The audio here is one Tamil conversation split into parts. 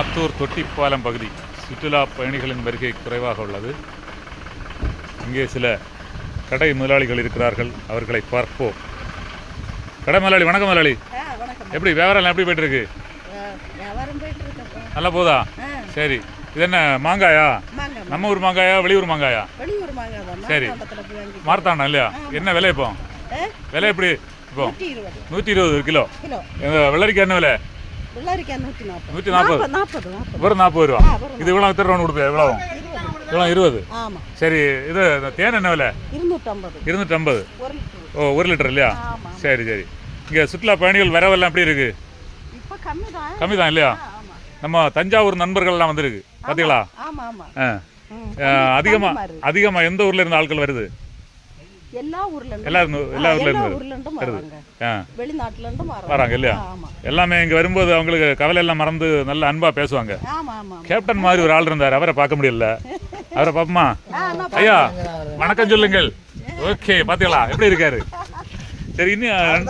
ஆத்தூர் தொட்டிப்பாலம் பகுதி சுற்றுலா பயணிகளின் வருகை குறைவாக உள்ளது. இங்கே சில கடை முதலாளிகள் இருக்கிறார்கள். அவர்களை பார்ப்போம். கடை முதலாளி வணக்கம் முதலாளி. எப்படி வியாபாரம் எப்படி போயிட்டு இருக்கு நல்லா போதா சரி. இது என்ன மாங்காயா? நம்ம ஊர் மாங்காயா வெளியூர் மாங்காயா? சரி. மார்த்தாண்டம் இல்லையா? என்ன விலை இப்போ? விலை எப்படி? இப்போ? நூற்றி இருபது. கிலோ. வெள்ளரிக்காய் என்ன விலை? நூற்றி நாற்பது வெறும் நாற்பது ரூபா இது இவ்வளோ திருவண்ணு கொடுப்பேன் எவ்வளோ இவ்வளோ இருபது சரி இது தேன் என்ன விலை இருநூற்றம்பது ஓ ஒரு லிட்டர் இல்லையா சரி சரி இங்கே சுற்றுலா பயணிகள் வரவெல்லாம் எப்படி இருக்கு கம்மி தான் இல்லையா நம்ம தஞ்சாவூர் நண்பர்கள்லாம் வந்திருக்கு பார்த்தீங்களா ஆ அதிகமாக. அதிகமாக எந்த ஊர்ல இருந்து ஆட்கள் வருது எல்லா ஊர்ல எல்லா எல்லா ஊர்ல இருந்து வருது. வெளிநாட்டுல இருந்தும் வராங்க. இல்லையா? ஆமா. எல்லாமே இங்கே வரும்போது அவங்களுக்கு கவலை எல்லாம் மறந்து நல்ல அன்பாக பேசுவாங்க. ஆமா ஆமா கேப்டன் மாதிரி ஒரு ஆள் இருந்தார். அவரை பார்க்க முடியல. அவரை நான் ஐயா வணக்கம் சொல்லுங்கள். ஓகே பாத்தீங்களா? எப்படி இருக்காரு? சரி இன்னும்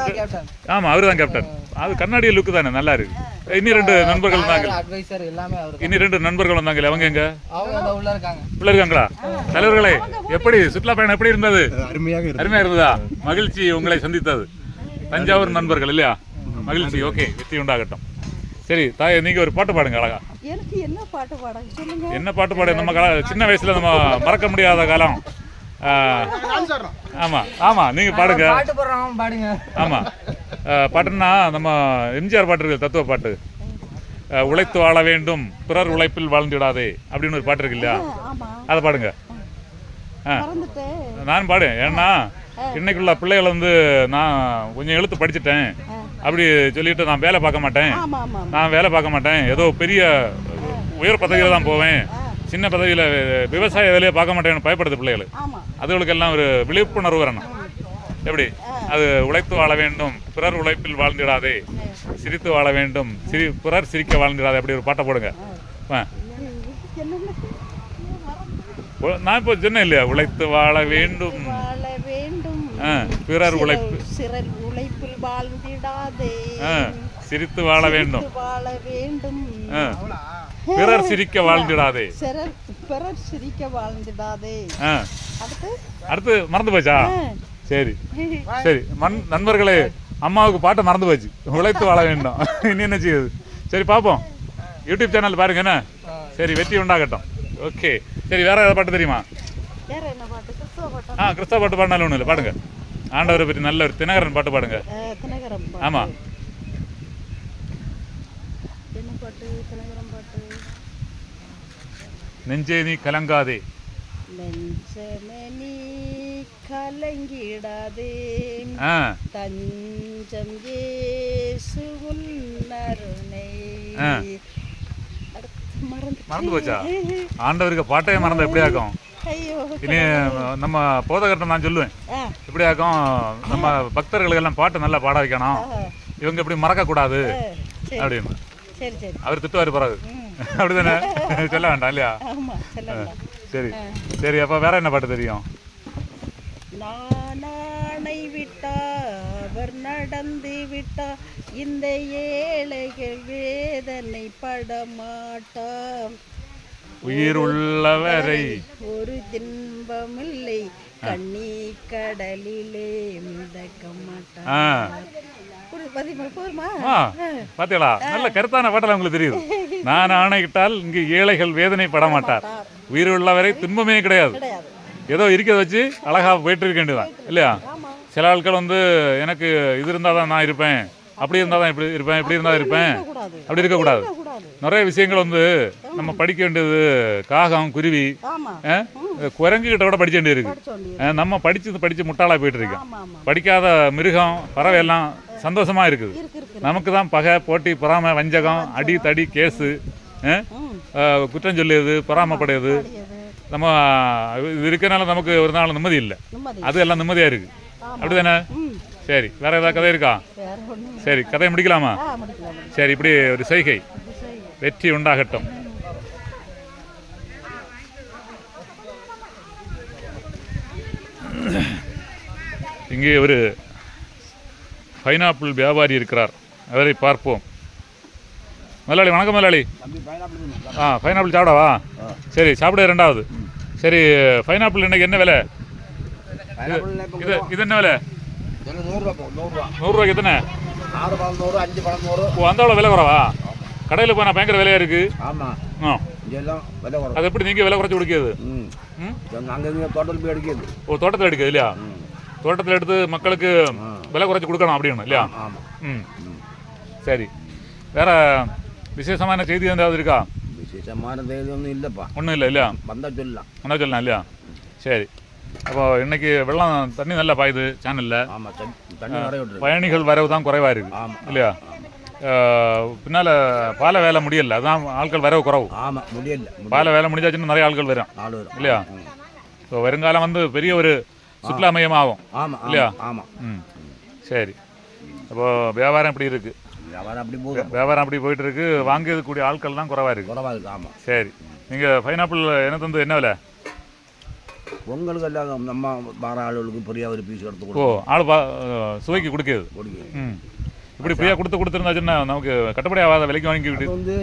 ஆமா அவரு தான் கேப்டன். அது கண்ணாடி லுக்கு தானே நல்லா இருக்கு. இன்னும் ரெண்டு நண்பர்கள் வந்தாங்க அட்வைசர் எல்லாமே அவர் இன்னும் ரெண்டு நண்பர்கள் வந்தாங்களே அவங்க எங்க? அவங்க அந்த உள்ள இருக்காங்க. உள்ள இருக்காங்களா? தலைவர்களே எப்படி சுற்றுலா பயணம் எப்படி இருந்தது? அருமையாக இருக்கு அருமையா இருந்ததா? மகிழ்ச்சி உங்களை சந்தித்தது. தஞ்சாவூர் நண்பர்கள் இல்லையா? மகிழ்ச்சி ஓகே வெற்றி உண்டாகட்டும். சரி தாய் நீங்க ஒரு பாட்டு பாடுங்க அழகா. எனக்கு என்ன பாட்டு பாட சொல்லுங்க. என்ன பாட்டு பாடு? நம்ம கால சின்ன வயசுல நம்ம மறக்க முடியாத காலம். ஆ, ஆமா ஆமா நீங்க பாடுங்க. பாட்டு போடுறோம் பாடுங்க. ஆமா. ஆ, பாட்டுன்னா நம்ம எம்ஜிஆர் பாட்டு இருக்கு தத்துவ பாட்டு. உழைத்து வாழ வேண்டும் பிறர் உழைப்பில் வாழ்ந்துவிடாதே அப்படின்னு ஒரு பாட்டு இருக்கு இல்லையா அதை பாடுங்க. நான் பாடு ஏன்னா இன்னைக்குள்ள பிள்ளைகள் வந்து நான் கொஞ்சம் எழுத்து படிச்சுட்டேன். அப்படி சொல்லிட்டு நான் வேலை பார்க்க மாட்டேன். நான் வேலை பார்க்க மாட்டேன். ஏதோ பெரிய உயர் பதவியில் தான் போவேன். சின்ன பதவியில் விவசாய வேலையை பார்க்க மாட்டேன்னு பயப்படுது பிள்ளைகள். அதுகளுக்கெல்லாம் ஒரு விழிப்புணர்வு வரணும். எப்படி? அது உழைத்து வாழ வேண்டும். பிறர் உழைப்பில் வாழ்ந்திடாதே. சிரித்து வாழ வேண்டும். சிரி பிறர் சிரிக்க வாழ்ந்திடாதே. அப்படி ஒரு பாட்டை போடுங்க. நான் இப்போ சொன்னேன் இல்லையா? உழைத்து வாழ வேண்டும். பிறர் உழைப்பு. உழைப்பில் வாழ்ந்திடாதே. சிரித்து வாழ வேண்டும். பிறர் சிரிக்க வாழ்ந்திடாதே. பிறர் சிரிக்க வாழ்ந்திடாதே அடுத்து அடுத்து மறந்து போச்சா சரி சரி மண் நண்பர்களே அம்மாவுக்கு பாட்டை மறந்து போச்சு உழைத்து வாழ வேண்டும் இனி என்ன செய்யுது சரி பார்ப்போம் யூடியூப் சேனல் பாருங்க என்ன சரி வெற்றி உண்டாகட்டும் ஓகே சரி வேற ஏதாவது பாட்டு தெரியுமா வேற என்ன பாட்டு கிறிஸ்தவ பாட்டு ஆ கிறிஸ்தவ பாட்டு பாடினாலும் ஒன்றும் இல்லை பாடுங்க ஆண்டவரை பற்றி நல்ல ஒரு தினகரன் பாட்டு பாடுங்க அஹ், நெஞ்சே நீ கலங்காதே. நெஞ்சமே நீ கலங்கிடாதே. தஞ்சம் ஆ. அடுத்து மறந்து போச்சா? ஆண்டவருக்கு பாட்டையே மறந்தா எப்படி ஆகும்? ஐயோ இனி நம்ம போதகர்ட்ட நான் சொல்லுவேன். எப்படி ஆகும்? நம்ம பக்தர்களுக்கெல்லாம் பாட்டு நல்லா பாட வைக்கணும். இவங்க இப்படி மறக்கக்கூடாது. ஆ, சரி. அப்படின்னு. அவர் திட்டுவார் பிறகு அப்படிதானே? சொல்ல வேண்டாம் இல்லையா? சரி சரி அப்போ வேற என்ன பாட்டு தெரியும்? நானானை விட்டா அவர் நடந்து விட்டா இந்த ஏழைகள் வேதனை படமாட்டாம் உயிர் உள்ளவரை ஒரு தின்பமில்லை கண்ணி கடலிலே மிதக்க மாட்டான் பாத்தீங்களா? நல்ல கருத்தான பாட்டெல்லாம் உங்களுக்கு தெரியுது. நான் ஆணையிட்டால் இங்கு ஏழைகள் வேதனை பட மாட்டார். உயிர் உள்ளவரை துன்பமே கிடையாது. ஏதோ இருக்கிறத வச்சு அழகா போயிட்டு இருக்க வேண்டியதான் இல்லையா சில ஆட்கள் வந்து எனக்கு இது இருந்தால் தான் நான் இருப்பேன் அப்படி இருந்தால் தான் இப்படி இருப்பேன் இப்படி இருந்தால் இருப்பேன். அப்படி இருக்கக்கூடாது. கூடாது நிறைய விஷயங்கள் வந்து நம்ம படிக்க வேண்டியது காகம் குருவி குரங்கு கிட்ட கூட படிக்க வேண்டியது இருக்கு. நம்ம படிச்சு படிச்சு முட்டாளா போயிட்டு இருக்கோம் படிக்காத மிருகம் பறவை எல்லாம் சந்தோஷமா இருக்குது. இருக்கு இருக்கு நமக்கு தான் பகை போட்டி பொறாமை வஞ்சகம் அடி தடி கேஸு குற்றம் சொல்லியது பொறாமப்படுறது அது நம்ம இது இருக்கனால நமக்கு ஒரு நாள் நிம்மதி இல்லை. அது எல்லாம் நிம்மதியா இருக்கு. அப்படிதானே? ம். சரி வேற ஏதாவது கதை இருக்கா? சரி கதையை முடிக்கலாமா? சரி இப்படி ஒரு செய்கை. வெற்றி உண்டாகட்டும். இங்கே ஒரு பைனாப்பிள் வியாபாரி இருக்கிறார். அவரை பார்ப்போம். முதலாளி வணக்கம் முதலாளி ஆ பைனாப்பிள் சாப்பிடவா? சரி சாப்பிட ரெண்டாவது சரி பைனாப்பிள் இன்னைக்கு என்ன விலை? இது இது என்ன விலை? நூறுரூவாய்க்கு எத்தனை? ஓ அந்த விலை குறவா? கடையில் போனால் பயங்கர விலையா இருக்கு? ஆமாம் அது எப்படி நீங்கள் விலை குறைச்சி இங்கே தோட்டத்தில் போய் அடிக்கிறது ஓ தோட்டத்தில் எடுக்குது இல்லையா? தோட்டத்தில் எடுத்து மக்களுக்கு விலை குறைச்சி கொடுக்கணும் அப்படின்னு இல்லையா? ம். சரி. வேற விசேஷமான செய்தி ஏதாவது இருக்கா? விசேஷமான தேதி ஒன்றும் இல்லைப்பா. ஒன்றும் இல்லை இல்லையா? வந்தால் சொல்லலாம். ஒன்றா சொல்லலாம் இல்லையா? சரி. அப்போ இன்னைக்கு வெள்ளம் தண்ணி நல்லா பாயுது சேனலில் பயணிகள் வரவு தான் குறைவாக இருக்கு ஆமாம் இல்லையா? பின்னால் பாலை வேலை முடியல அதான் ஆட்கள் வரவு குறவு. ஆமாம் முடியல. பாலை வேலை முடிஞ்சாச்சுன்னா நிறைய ஆட்கள் வரும் இல்லையா. ஸோ வருங்காலம் வந்து பெரிய ஒரு சுற்றுலா மையம் ஆகும் ஆமாம் இல்லையா? ஆமாம் ம். சரி. அப்போ வியாபாரம் எப்படி இருக்கு? வியாபாரம் அப்படி போகுது. வியாபாரம் அப்படி போயிட்டு இருக்கு வாங்கியதுக்கூடிய ஆட்கள் தான் குறைவா இருக்கு. குறவாக இருக்குது ஆமாம் சரி. நீங்கள் பைனாப்பிள் என்ன தந்து என்ன விலை? உங்களுக்கு எல்லாம் நம்ம வர ஆளுகளுக்கு பெரிய ஒரு பீஸ் எடுத்து ஓ கொடுக்கும் ஆள் சுவைக்கு கொடுக்குது கொடுக்குது ம். இப்படி ஃப்ரீயாக கொடுத்து கொடுத்துருந்தாச்சுன்னா நமக்கு கட்டுப்படி ஆகாத விலைக்கு வாங்கிக்கிட்டு வந்து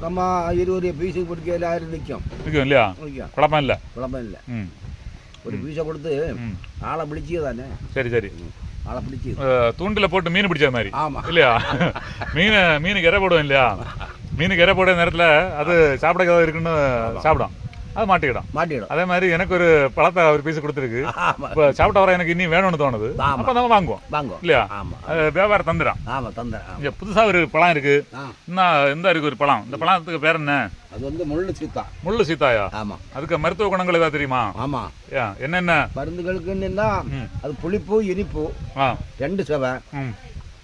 நம்ம இருபது பீஸுக்கு பிடிக்க எல்லாரும் நிற்கும் இருக்கும் இல்லையா? நிற்கும் குழப்பம் இல்லை. குழப்பம் இல்லை. ம். ஒரு பீஸை கொடுத்து ஆளை பிடிச்சி தானே சரி. சரி தூண்டில் போட்டு மீன் பிடிச்ச மாதிரி. இல்லையா? மீனை மீனுக்கு இறை போடுவோம் இல்லையா? மீனுக்கு இறை போடுற நேரத்தில் அது சாப்பிட ஏதாவது இருக்குன்னு சாப்பிடும். அது மாட்டிக்கிடும். மாட்டிடும் அதே மாதிரி எனக்கு ஒரு பழத்தை ஒரு பீஸ் கொடுத்துருக்கு. இப்போ சாப்பிட்ட வர எனக்கு இன்னும் வேணும்னு தோணுது. அப்போ நம்ம வாங்குவோம். வாங்குவோம். இல்லையா? ஆமாம் வியாபாரம் தந்துடும் ஆமாம் தந்தேன் ஆமாம் இங்கே புதுசாக ஒரு பழம் இருக்கு. இன்னும் இந்த இருக்கு ஒரு பழம். இந்த பழத்துக்கு பேர் என்ன? அது வந்து முள்ளு சீத்தா. முள்ளு சீத்தாயா? ஆமாம் அதுக்கு மருத்துவ குணங்கள் ஏதாவது தெரியுமா? ஆமாம் என்னென்ன? மருந்துகளுக்கு என்னன்னா. அது புளிப்பு இனிப்பு. ஆ. ரெண்டு செவை.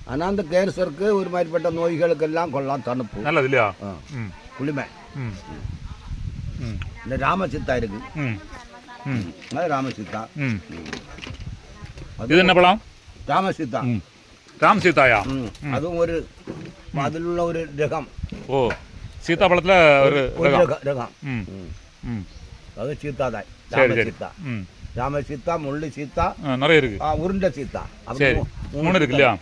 ஆனால் அந்த கேன்சருக்கு ஒரு மாதிரிப்பட்ட நோய்களுக்கெல்லாம் கொள்ளலாம் தணுப்பு நல்லது இல்லையா? குளிமை. ம். ம். இந்த ராமசித்தா இருக்கு. அது ராமசித்தா. இது என்ன பழம்? ராமசித்தா. ராம் சீதாயா. அதுவும் ஒரு அதில் உள்ள ஒரு ரகம். ஓ. சீதாப்பழத்தில் ஒரு ஒரு ரகம். அது சீத்தா தான். சரி சரி. ராமசீத்தா. ம். ராமசீத்தா முள்ளு சீத்தா ஆ, நிறைய இருக்கு. உருண்டை. மூ- மூணு இருக்கு இல்லையா?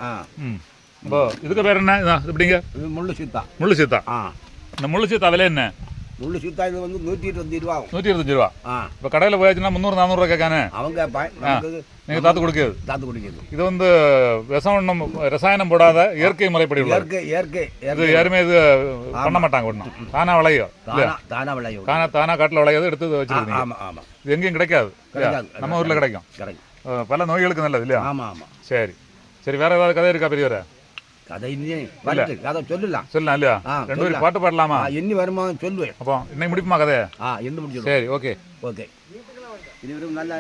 இப்போ இதுக்கு பேர் என்ன? இது முள்ளு சீத்தா. முள்ளு சீத்தா. ஆ. இந்த முள்ளு சீத்தா விலை என்ன? முள்ளு சீத்தா இது வந்து நூற்றி இருபத்தஞ்சு ரூபா ஆகும். நூற்றி இருபத்தஞ்சு ரூபா? ஆ. இப்போ கடையில் போயாச்சுன்னா முந்நூறு நானூறுரூவா கேட்கானே. அவங்க நீங்கள் தாத்து கொடுக்குது தாத்து குடிக்கிறது. இது வந்து விஷம் ரசாயனம் போடாத இயற்கை முறைப்படி இயற்கை இயற்கை இது யாருமே இது பண்ண மாட்டாங்க ஒன்றும் தானா விளையும். தானா விளையும். தானா தானா காட்டில் விளையாது எடுத்து வச்சிருக்கீங்க. ஆமாம் ஆமாம் இது எங்கேயும் கிடைக்காது? கிடைக்காது. நம்ம ஊரில் கிடைக்கும். அஹ் பல நோய்களுக்கு நல்லது இல்லையா? ஆமாம் ஆமாம் சரி. சரி வேற ஏதாவது கதை இருக்கா பெரியவரை? கதை இன்னி வந்து கதை சொல்லலாம். சொல்லலாம் இல்லையா? ரெண்டு பேரும். பாட்டு பாடலாமா? எண்ணி வருமா சொல்லுவேன். அப்போ இன்னைக்கு முடிப்புமா கதையை ஆ எந்த முடிச்சிடும் சரி ஓகே. ஓகே. இருவரும் நல்ல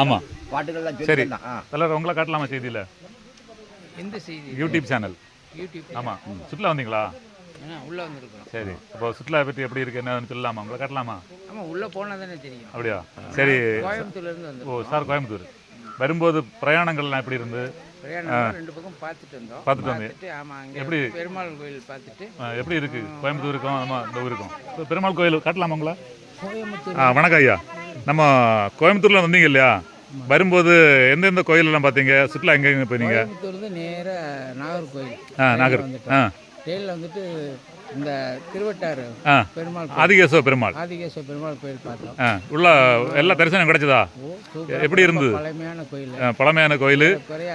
ஆமா. பாட்டுகள்லாம் சரி. தலைவர் உங்களை காட்டலாமா செய்தியில்? எந்த செய்தி. யூடியூப் சேனல் யூடியூப் ஆமாம் சுற்றுலா வந்தீங்களா? உள்ளே வந்திருக்கிறோம். சரி. அப்போ சுற்றுலா பற்றி எப்படி இருக்கு என்னன்னு சொல்லலாமா? உங்களை காட்டலாமா? ஆமாம் உள்ளே போனால் தானே தெரியும். அப்படியா? சரி. கோயம்புத்தூர்லேருந்து வந்து ஓ சார் கோயம்புத்தூர். வரும்போது பிரயாணங்கள்லாம் எப்படி இருந்து? ரெண்டு பக்கம் பார்த்துட்டு ஆமாம் எப்படி? பெருமாள் கோயில் பார்த்துட்டு. எப்படி இருக்கு? கோயம்புத்தூருக்கும் நம்ம இந்த ஊருக்கும் பெருமாள் கோயில் காட்டலாமா உங்களை? கோயம்புத்தூர். ஆ வணக்கம் ஐயா. நம்ம கோயம்புத்தூர்ல வந்தீங்க இல்லையா? வரும்போது எந்தெந்த கோயிலெல்லாம் பார்த்தீங்க? சுற்றுலா எங்கெங்க போனீங்க? கோயம்புத்தூர்லேருந்து நேராக நாகர்கோயில். ஆ நாகர். ஆ. ட்ரெயினில் வந்துட்டு இந்த திருவட்டாறு பெருமாள் ஆதிகேசவ பெருமாள். ஆதிகேஸ்வர பெருமாள் கோயில் பார்த்தோம். உள்ள எல்லா தரிசனம் கிடைச்சதா? எப்படி இருந்தது? பழமையான கோயில். பழமையான கோயில்.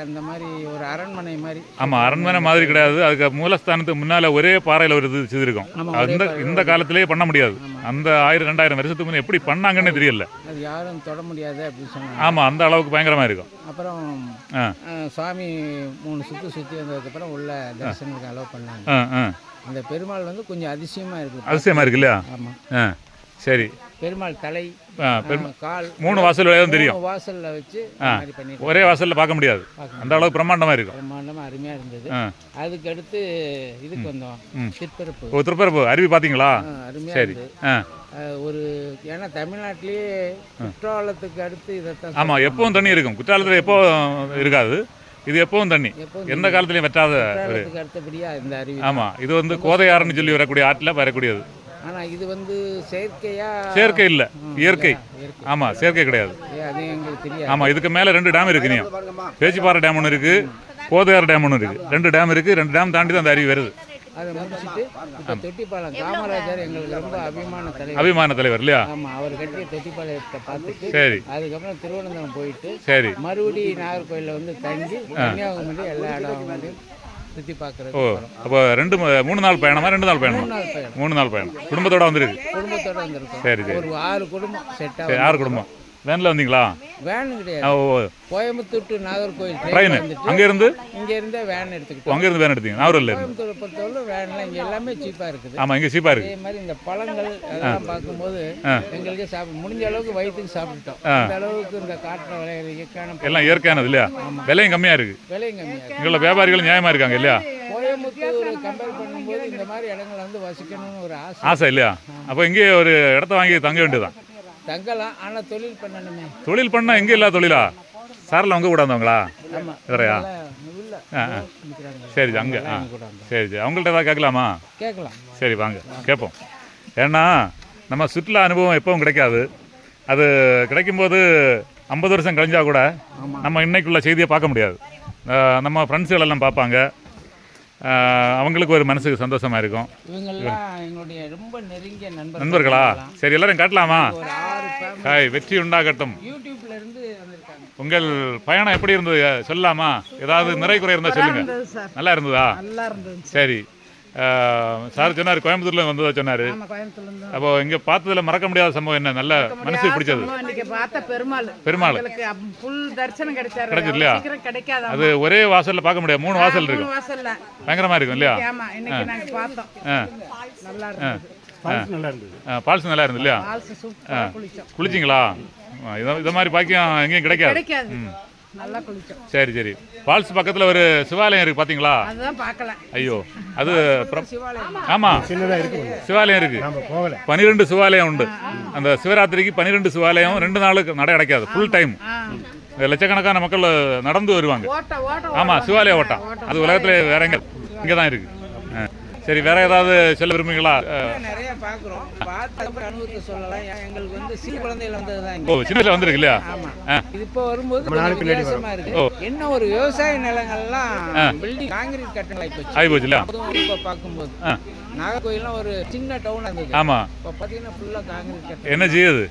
அந்த மாதிரி ஒரு அரண்மனை மாதிரி. ஆமாம் அரண்மனை மாதிரி கிடையாது. அதுக்கு மூலஸ்தானத்துக்கு முன்னால் ஒரே பாறையில் ஒரு இது செய்திருக்கும் ஆமா, அந்த இந்த காலத்திலேயே பண்ண முடியாது. அந்த ஆயிரம் ரெண்டாயிரம் வருஷத்துக்கு முன்னே எப்படி பண்ணாங்கன்னு தெரியல. அது யாரும் தொட முடியாது அப்படின்னு சொன்னாங்க. ஆமாம் அந்த அளவுக்கு பயங்கரமாக இருக்கும். அப்புறம் சுவாமி மூணு சுற்றி சுற்றி வந்ததுக்கப்புறம் உள்ள தரிசனத்துக்கு அலோவ் பண்ணாங்க. அந்த பெருமாள் வந்து கொஞ்சம் அதிசயமாக இருக்குது அதிசயமாக இருக்கு இல்லையா? ஆமாம் ஆ சரி. பெருமாள் தலை கால் மூணு வாசல் தெரியும். வாசல்ல வச்சு ஒரே வாசலில் பார்க்க முடியாது. அந்த அளவுக்கு பிரம்மாண்டமாக இருக்கும். பிரம்மாண்டமாக அருமையாக இருந்தது. அதுக்கு அடுத்து இதுக்கு வந்தோம். திருப்பரப்பு. திருப்பரப்பு. அருவி பார்த்தீங்களா? அருமையாக சரி. ஒரு ஏன்னா தமிழ்நாட்டிலேயே குற்றாலத்துக்கு அடுத்து இதைத்தான் ஆமாம் எப்பவும் தண்ணி இருக்கும். குற்றாலத்தில் எப்போ இருக்காது. இது எப்பவும் தண்ணி. எந்த காலத்துலையும் வற்றாத குற்றாலத்துக்கு அடுத்தபடியாக இந்த அருவி ஆமாம் இது வந்து கோதையாறுன்னு சொல்லி வரக்கூடிய ஆற்றில் வரக்கூடியது. ஆனா இது வந்து செயற்கையா செயற்கை இல்லை இயற்கை. ஆமாம் செயற்கை கிடையாது. ஆமாம் இதுக்கு மேலே ரெண்டு டேம் இருக்கு நீ பாருங்கம்மா. பேச்சிப்பாறை டேம் ஒன்று இருக்குது கோதையாறு டேம் ஒன்று இருக்குது ரெண்டு டேம் இருக்குது ரெண்டு டேம் தாண்டி தான் அந்த அருவி வருது. அதை முடிச்சுட்டு இப்போ தொட்டிப்பாலம் காமராஜர் எங்களுக்கு ரொம்ப அபிமான தலைவர். அபிமான தலைவர் இல்லையா? ஆமாம் அவர் கட்டிய தொட்டிப்பாளையத்தை பார்த்துட்டு சரி. அதுக்கப்புறம் திருவனந்தபுரம் போயிட்டு சரி. மறுபடி நாகர்கோயிலில் வந்து தங்கி கன்னியாகுமரி எல்லா இடம் வந்து சுற்றி பார்க்குறது ஓ அப்போ ரெண்டு மூணு நாள் பயணமா ரெண்டு நாள் பயணமா? மூணு நாள் பயணம். குடும்பத்தோட வந்துருக்கு குடும்பத்தோட வந்திருக்கோம். சரி சரி. ஒரு ஆறு குடும்பம் செட்டாக யார் குடும்பம். வேனில் வந்தீங்களா? வேன் கிடையாது. ஓ கோயம்புத்தூர் டு நாகர்கோயில் ட்ரெயின் இங்க இருந்தே வேன் எடுத்துக்கிட்டோம். அங்கே வேன் எடுத்தீங்க. நாகூரில் கோயம்புத்தூரை பொறுத்தவரை வேன்லாம் இங்க எல்லாமே சீப்பா இருக்குது. ஆமாம் இங்கே சீப்பாக இருக்கு அதே மாதிரி இந்த பழங்கள் அதெல்லாம் பார்க்கும்போது எங்களுக்கு சாப்பிட முடிஞ்ச அளவுக்கு வயிற்றுக்கு சாப்பிட்டுட்டோம். அந்த அளவுக்கு இந்த காட்டில் விளையிற இயற்கையான எல்லாம் இயற்கையானது இல்லையா? விலையும் கம்மியாக இருக்கு. விலையும் கம்மியாக இருக்கு. இங்குள்ள வியாபாரிகள் நியாயமாக இருக்காங்க இல்லையா? கோயம்புத்தூர் கம்பேர் பண்ணும்போது இந்த மாதிரி இடங்கள் வந்து வசிக்கணும்னு ஒரு ஆசை. ஆசை இல்லையா? அப்போ இங்கே ஒரு இடத்த வாங்கி தங்க வேண்டியதுதான். தங்கலாம் ஆனா தொழில் பண்ணணுமே. தொழில் பண்ணால் எங்கே இல்லா தொழிலா? சாரில் அவங்க கூட வந்தவங்களா? வேறையா ஆ ஆ. சரி அங்கே ஆ. சரி சரி. அவங்கள்ட்ட ஏதாவது கேட்கலாமா? கேட்கலாம். சரி வாங்க. கேட்போம். ஏன்னா நம்ம சுற்றுலா அனுபவம் எப்பவும் கிடைக்காது. அது கிடைக்கும்போது ஐம்பது வருஷம் கழிஞ்சா கூட நம்ம இன்னைக்குள்ள செய்தியை பார்க்க முடியாது. நம்ம ஃப்ரெண்ட்ஸுகள் எல்லாம் பார்ப்பாங்க. அவங்களுக்கு ஒரு மனசுக்கு சந்தோஷமா இருக்கும். இவங்கெல்லாம் எங்களுடைய ரொம்ப நெருங்கிய நண்பர்கள். நண்பர்களா? சரி எல்லாரும் காட்டலாமா? ஹாய் வெற்றி உண்டாகட்டும். யூடியூப்ல இருந்து வந்திருக்காங்க. உங்கள் பயணம் எப்படி இருந்தது? சொல்லலாமா? ஏதாவது நிறை குறை இருந்தால் சொல்லுங்க. சார். நல்லா இருந்ததா? நல்லா இருந்தது சரி. சார் சொன்னார் கோயம்புத்தூர்ல வந்ததா சொன்னார். அப்போ இங்க பார்த்ததுல மறக்க முடியாத சம்பவம் என்ன? நல்ல மனசுக்கு பிடிச்சது. நம்ம இன்னைக்கு பார்த்த பெருமாள். பெருமாள். எங்களுக்கு ஃபுல் தரிசனம் கிடைச்சாரு. கிடைச்சது இல்லையா? கிடைக்காத அது ஒரே வாசல்ல பார்க்க முடியாது. மூணு வாசல் வாசல்ல. பயங்கரமா இருக்கும் இல்லையா? ஆமா இன்னைக்கு நாங்க பார்த்தோம். ஆ. நல்லா இருந்தது. பால்ஸ் நல்லா இருந்து இல்லையா? குளிச்சிங்களா? இத இத மாதிரி பாக்கியம் எங்கேயும் கிடைக்காது. கிடைக்காது. நல்லா குளிச்சோம். சரி சரி. ஃபால்ஸ் பக்கத்துல ஒரு சிவாலயம் இருக்கு பாத்தீங்களா? அதுதான் பார்க்கல. ஐயோ அது பிர- ஆமா. சிவாலயம் இருக்கு. பனிரெண்டு சிவாலயம் உண்டு. அந்த சிவராத்திரிக்கு பனிரெண்டு சிவாலயம் ரெண்டு நாளுக்கு நட கிடைக்காது ஃபுல் டைம் ஆ. லட்சக்கணக்கான மக்கள் நடந்து வருவாங்க. ஓட்ட ஓட்ட ஆமா சிவாலய ஓட்டம். அது உலகத்துல வேற எங்க இங்க தான் இருக்கு. சரி வேற ஏதாவது சொல்ல விரும்புறீங்களா? ஆ. நிறைய பார்க்குறோம். பார்த்த அப்புறம் அனுபவத்தை சொல்லலாம். எங்களுக்கு வந்து சிறு குழந்தைகள் வந்தது தான் ஓ சின்ன வயசுல வந்திருக்கு இல்லையா? ஆமா. இப்போ வரும்போது வித்தியாசமா இருக்கு. என்ன ஒரு விவசாய நிலங்கள்லாம் பில்டிங் காங்கிரீட் கட்டணம் ஆகி போச்சு இல்லையா இப்போ பார்க்கும்போது. ஆ. நாகர்கோயிலாம் ஒரு சின்ன டவுன் இருந்தது ஆமா. இப்போ பார்த்தீங்கன்னா ஃபுல்லாக காங்கிரீட் கட்டணம் என்ன செய்யுது?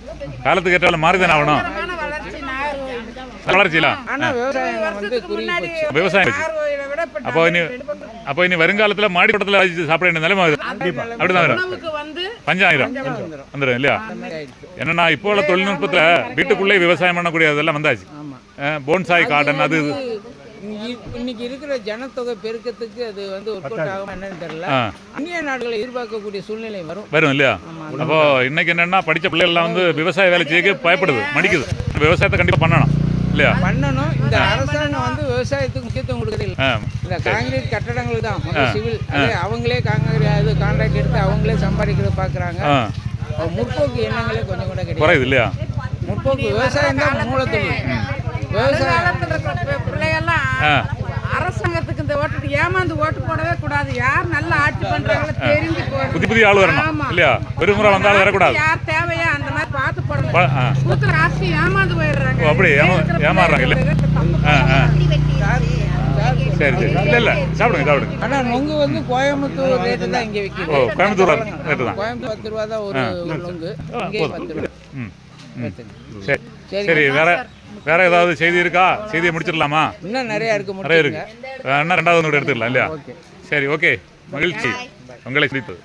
காலத்துக்கு ஏற்றாலும் மாறிதானே ஆகணும் வளர்ச்சி நாகர்கோயில் வளர்ச்சிலாம் ஆனா விவசாயம் வந்து குறுகி போச்சு விவசாயம் வச்சு நாகர்கோயிலை விட இப்ப அப்போ இனி அப்போ இனி வருங்காலத்துல மாடி தோட்டத்துல சாப்பிட வேண்டிய நிலைமை வருது. அப்படிதான் வரும். பஞ்சாயிரம் வந்துடும் இல்லையா? என்னன்னா இப்போ உள்ள தொழில்நுட்பத்துல வீட்டுக்குள்ளே விவசாயம் பண்ணக்கூடியதெல்லாம் வந்தாச்சு. ஆமா. போன்சாய் கார்டன் அது இன்னைக்கு இருக்கிற ஜனத்தொகை பெருக்கத்துக்கு அது வந்து ஒர்க் ஆகும் என்னன்னு தெரியல. அந்நிய நாடுகளை எதிர்பார்க்கக்கூடிய சூழ்நிலை வரும். வரும் இல்லையா? அப்போ இன்னைக்கு என்னன்னா படிச்ச பிள்ளைகள்லாம் வந்து விவசாய வேலை செய்ய பயப்படுது மடிக்குது. விவசாயத்தை கண்டிப்பா பண்ணணும். இல்லையா? பண்ணணும். இந்த அரசாங்கம் வந்து விவசாயத்துக்கு முக்கியத்துவம் கொடுக்கறது இல்லை. இந்த காங்கிரீட் கட்டடங்கள் தான். சிவில் அவங்களே காங்கிரீட் இது கான்ட்ராக்ட் எடுத்து அவங்களே சம்பாதிக்கிறத பார்க்குறாங்க. முற்போக்கு எண்ணங்களே கொஞ்சம் கூட கிடையாது. குறையுது இல்லையா? முற்போக்கு விவசாயம் தான் மூலத்தொழில். விவசாயம். பிள்ளைகள்லாம் அரசாங்கத்துக்கு இந்த ஓட்டு ஏமாந்து ஓட்டு போடவே கூடாது. யார் நல்ல ஆட்சி பண்றாங்களோ தெரிஞ்சு புதிய புதிய ஆள் வரணும். இல்லையா? ஒரு முறை வந்தாலும் வரக்கூடாது. யார் தேவையா அந்த அப்படி ஏமா ஏமாறுறாங்க இல்ல? ஆ ஆ. சரி சரி. இல்லை இல்லை. சாப்பிடுங்க சாப்பிடுங்க. ஆனா நொங்கு வந்து கோயம்புத்தூர் ரேட்டு தான் இங்கே ஓ கோயம்புத்தூர் ரேட்டு தான் கோயம்புத்தூர் பத்து ரூபா தான் ஒரு ஒரு நொங்கு. இங்கே பத்து ரூபா. ம் சரி. சரி வேற வேற ஏதாவது செய்தி இருக்கா? செய்தியை முடிச்சிடலாமா? இன்னும் நிறைய இருக்கு நிறைய இருக்கு. வேணா ரெண்டாவது நோட்டு எடுத்துக்கலாம் இல்லையா? சரி ஓகே. மகிழ்ச்சி. உங்களை சிரித்தது